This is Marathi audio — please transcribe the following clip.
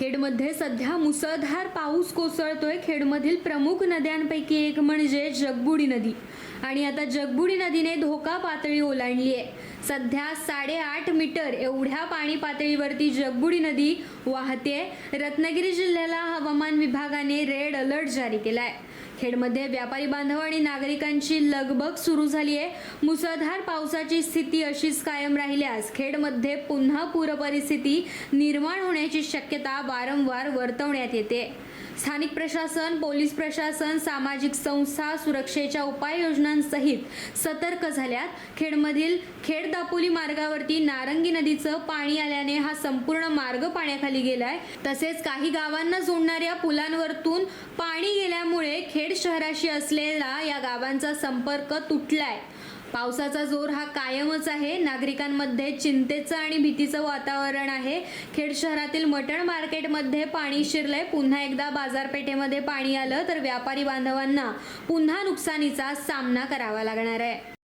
खेडमध्ये सध्या मुसळधार पाऊस कोसळतोय. खेडमधील प्रमुख नद्यांपैकी एक म्हणजे जगबुडी नदी. आणि आता जगबुडी नदीने धोका पातळी ओलांडली आहे. सध्या साडेआठ मीटर एवढ्या पाणी पातळीवरती जगबुडी नदी वाहते. रत्नागिरी जिल्ह्याला हवामान विभागाने रेड अलर्ट जारी केला आहे खेडमध्ये व्यापारी बांधव आणि नागरिकांची लगबग सुरू झाली आहे मुसळधार पावसाची स्थिती अशीच कायम राहिल्यास खेडमध्ये पुन्हा पूरपरिस्थिती निर्माण होण्याची शक्यता वारंवार वर्तवण्यात येते. स्थानिक प्रशासन पोलीस प्रशासन सामाजिक संस्था सुरक्षेच्या उपाययोजनांसहित सतर्क झाल्यात. खेडमधील खेड दापोली मार्गावरती नारंगी नदीचं पाणी आल्याने हा संपूर्ण मार्ग पाण्याखाली गेलाय. तसेच काही गावांना जोडणाऱ्या पुलांवरतून पाणी गेल्यामुळे खेड शहराशी असलेला या गावांचा संपर्क तुटलाय. पावसाचा जोर हा कायमच आहे. नागरिकांमध्ये चिंतेचं आणि भीतीचं वातावरण आहे. खेड शहरातील मटण मार्केटमध्ये पाणी शिरलंय. पुन्हा एकदा बाजारपेठेमध्ये पाणी आलं तर व्यापारी बांधवांना पुन्हा नुकसानीचा सामना करावा लागणार आहे.